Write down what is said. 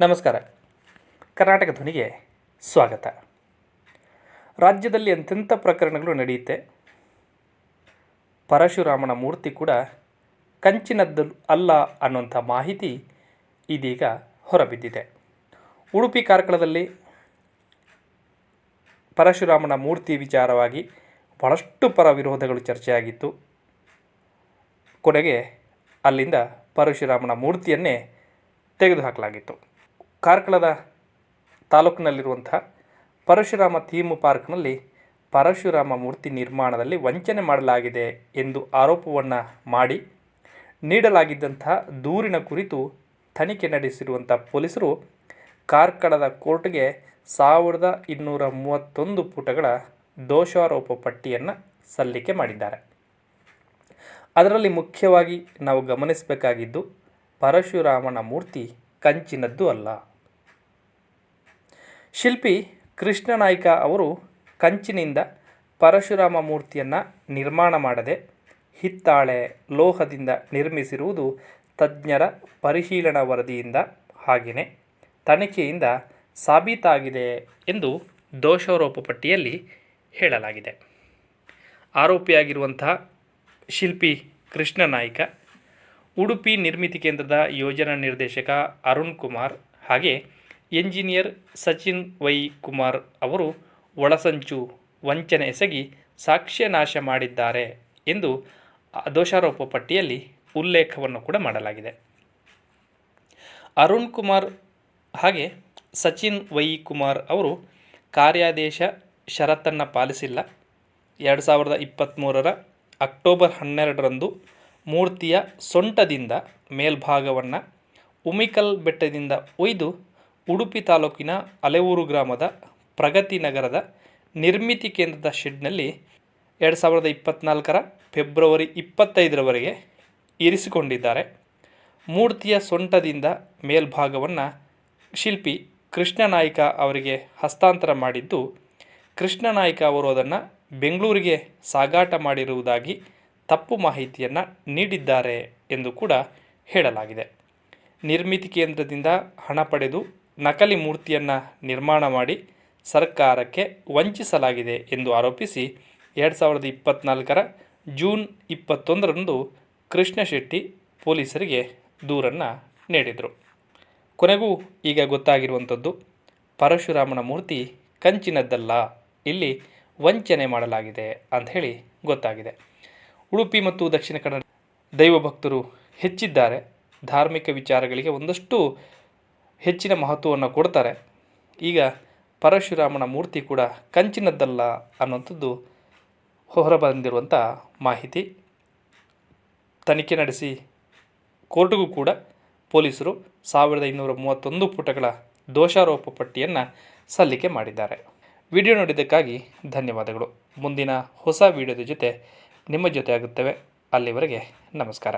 ನಮಸ್ಕಾರ. ಕರ್ನಾಟಕ ಧ್ವನಿಗೆ ಸ್ವಾಗತ. ರಾಜ್ಯದಲ್ಲಿ ಎಂತೆಂಥ ಪ್ರಕರಣಗಳು ನಡೆಯುತ್ತೆ? ಪರಶುರಾಮನ ಮೂರ್ತಿ ಕೂಡ ಕಂಚಿನದ್ದು ಅಲ್ಲ ಅನ್ನುವಂಥ ಮಾಹಿತಿ ಇದೀಗ ಹೊರಬಿದ್ದಿದೆ. ಉಡುಪಿ ಕಾರ್ಕಳದಲ್ಲಿ ಪರಶುರಾಮನ ಮೂರ್ತಿ ವಿಚಾರವಾಗಿ ಬಹಳಷ್ಟು ಪರ ವಿರೋಧಗಳು ಚರ್ಚೆಯಾಗಿತ್ತು. ಕೊನೆಗೆ ಅಲ್ಲಿಂದ ಪರಶುರಾಮನ ಮೂರ್ತಿಯನ್ನೇ ತೆಗೆದುಹಾಕಲಾಗಿತ್ತು. ಕಾರ್ಕಳದ ತಾಲೂಕಿನಲ್ಲಿರುವಂಥ ಪರಶುರಾಮ ಥೀಮ್ ಪಾರ್ಕ್ನಲ್ಲಿ ಪರಶುರಾಮ ಮೂರ್ತಿ ನಿರ್ಮಾಣದಲ್ಲಿ ವಂಚನೆ ಮಾಡಲಾಗಿದೆ ಎಂದು ಆರೋಪವನ್ನು ಮಾಡಿ ನೀಡಲಾಗಿದ್ದಂಥ ದೂರಿನ ಕುರಿತು ತನಿಖೆ ನಡೆಸಿರುವಂಥ ಪೊಲೀಸರು ಕಾರ್ಕಳದ ಕೋರ್ಟ್ಗೆ ಸಾವಿರದ ಇನ್ನೂರ ಮೂವತ್ತೊಂದು ಪುಟಗಳ ದೋಷಾರೋಪ ಪಟ್ಟಿಯನ್ನು ಸಲ್ಲಿಕೆ ಮಾಡಿದ್ದಾರೆ. ಅದರಲ್ಲಿ ಮುಖ್ಯವಾಗಿ ನಾವು ಗಮನಿಸಬೇಕಾಗಿದ್ದು, ಪರಶುರಾಮನ ಮೂರ್ತಿ ಕಂಚಿನದ್ದು ಅಲ್ಲ. ಶಿಲ್ಪಿ ಕೃಷ್ಣನಾಯ್ಕ ಅವರು ಕಂಚಿನಿಂದ ಪರಶುರಾಮ ಮೂರ್ತಿಯನ್ನು ನಿರ್ಮಾಣ ಮಾಡದೆ ಹಿತ್ತಾಳೆ ಲೋಹದಿಂದ ನಿರ್ಮಿಸಿರುವುದು ತಜ್ಞರ ಪರಿಶೀಲನಾ ವರದಿಯಿಂದ ಹಾಗೆಯೇ ತನಿಖೆಯಿಂದ ಸಾಬೀತಾಗಿದೆ ಎಂದು ದೋಷಾರೋಪ ಪಟ್ಟಿಯಲ್ಲಿ ಹೇಳಲಾಗಿದೆ. ಆರೋಪಿಯಾಗಿರುವಂತಹ ಶಿಲ್ಪಿ ಕೃಷ್ಣನಾಯ್ಕ, ಉಡುಪಿ ನಿರ್ಮಿತಿ ಕೇಂದ್ರದ ಯೋಜನಾ ನಿರ್ದೇಶಕ ಅರುಣ್ ಕುಮಾರ್ ಹಾಗೆ ಎಂಜಿನಿಯರ್ ಸಚಿನ್ ವೈ ಕುಮಾರ್ ಅವರು ಒಳಸಂಚು ವಂಚನೆ ಎಸಗಿ ಸಾಕ್ಷ್ಯ ನಾಶ ಮಾಡಿದ್ದಾರೆ ಎಂದು ದೋಷಾರೋಪ ಪಟ್ಟಿಯಲ್ಲಿ ಉಲ್ಲೇಖವನ್ನು ಕೂಡ ಮಾಡಲಾಗಿದೆ. ಅರುಣ್ ಕುಮಾರ್ ಹಾಗೆ ಸಚಿನ್ ವೈ ಕುಮಾರ್ ಅವರು ಕಾರ್ಯಾದೇಶ ಷರತ್ತನ್ನು ಪಾಲಿಸಿಲ್ಲ. ಎರಡು ಸಾವಿರದ ಇಪ್ಪತ್ತ್ಮೂರರ ಅಕ್ಟೋಬರ್ ಹನ್ನೆರಡರಂದು ಮೂರ್ತಿಯ ಸೊಂಟದಿಂದ ಮೇಲ್ಭಾಗವನ್ನು ಉಮಿಕಲ್ ಬೆಟ್ಟದಿಂದ ಒಯ್ದು ಉಡುಪಿ ತಾಲೂಕಿನ ಅಲೆವೂರು ಗ್ರಾಮದ ಪ್ರಗತಿ ನಗರದ ನಿರ್ಮಿತಿ ಕೇಂದ್ರದ ಶೆಡ್ನಲ್ಲಿ ಎರಡು ಸಾವಿರದ ಇಪ್ಪತ್ತ್ನಾಲ್ಕರ ಫೆಬ್ರವರಿ ಇಪ್ಪತ್ತೈದರವರೆಗೆ ಇರಿಸಿಕೊಂಡಿದ್ದಾರೆ. ಮೂರ್ತಿಯ ಸೊಂಟದಿಂದ ಮೇಲ್ಭಾಗವನ್ನು ಶಿಲ್ಪಿ ಕೃಷ್ಣನಾಯ್ಕ ಅವರಿಗೆ ಹಸ್ತಾಂತರ ಮಾಡಿದ್ದು ಕೃಷ್ಣನಾಯ್ಕ ಅವರು ಅದನ್ನು ಬೆಂಗಳೂರಿಗೆ ಸಾಗಾಟ ಮಾಡಿರುವುದಾಗಿ ತಪ್ಪು ಮಾಹಿತಿಯನ್ನು ನೀಡಿದ್ದಾರೆ ಎಂದು ಕೂಡ ಹೇಳಲಾಗಿದೆ. ನಿರ್ಮಿತಿ ಕೇಂದ್ರದಿಂದ ಹಣ ಪಡೆದು ನಕಲಿ ಮೂರ್ತಿಯನ್ನು ನಿರ್ಮಾಣ ಮಾಡಿ ಸರ್ಕಾರಕ್ಕೆ ವಂಚಿಸಲಾಗಿದೆ ಎಂದು ಆರೋಪಿಸಿ ಎರಡು ಸಾವಿರದ ಇಪ್ಪತ್ತ್ನಾಲ್ಕರ ಜೂನ್ ಇಪ್ಪತ್ತೊಂದರಂದು ಕೃಷ್ಣಶೆಟ್ಟಿ ಪೊಲೀಸರಿಗೆ ದೂರನ್ನು ನೀಡಿದರು. ಕೊನೆಗೂ ಈಗ ಗೊತ್ತಾಗಿರುವಂಥದ್ದು, ಪರಶುರಾಮನ ಮೂರ್ತಿ ಕಂಚಿನದ್ದಲ್ಲ, ಇಲ್ಲಿ ವಂಚನೆ ಮಾಡಲಾಗಿದೆ ಅಂಥೇಳಿ ಗೊತ್ತಾಗಿದೆ. ಉಡುಪಿ ಮತ್ತು ದಕ್ಷಿಣ ಕನ್ನಡ ದೈವ ಭಕ್ತರು ಹೆಚ್ಚಿದ್ದಾರೆ. ಧಾರ್ಮಿಕ ವಿಚಾರಗಳಿಗೆ ಒಂದಷ್ಟು ಹೆಚ್ಚಿನ ಮಹತ್ವವನ್ನು ಕೊಡ್ತಾರೆ. ಈಗ ಪರಶುರಾಮನ ಮೂರ್ತಿ ಕೂಡ ಕಂಚಿನದ್ದಲ್ಲ ಅನ್ನುವಂಥದ್ದು ಹೊರಬಂದಿರುವಂಥ ಮಾಹಿತಿ. ತನಿಖೆ ನಡೆಸಿ ಕೋರ್ಟ್ಗೂ ಕೂಡ ಪೊಲೀಸರು ಸಾವಿರದ ಇನ್ನೂರ ಮೂವತ್ತೊಂದು ಪುಟಗಳ ದೋಷಾರೋಪ ಪಟ್ಟಿಯನ್ನು ಸಲ್ಲಿಕೆ ಮಾಡಿದ್ದಾರೆ. ವಿಡಿಯೋ ನೋಡಿದ್ದಕ್ಕಾಗಿ ಧನ್ಯವಾದಗಳು. ಮುಂದಿನ ಹೊಸ ವಿಡಿಯೋದ ಜೊತೆ ನಿಮ್ಮ ಜೊತೆ ಆಗುತ್ತವೆ ಅಲ್ಲಿವರೆಗೆ ನಮಸ್ಕಾರ.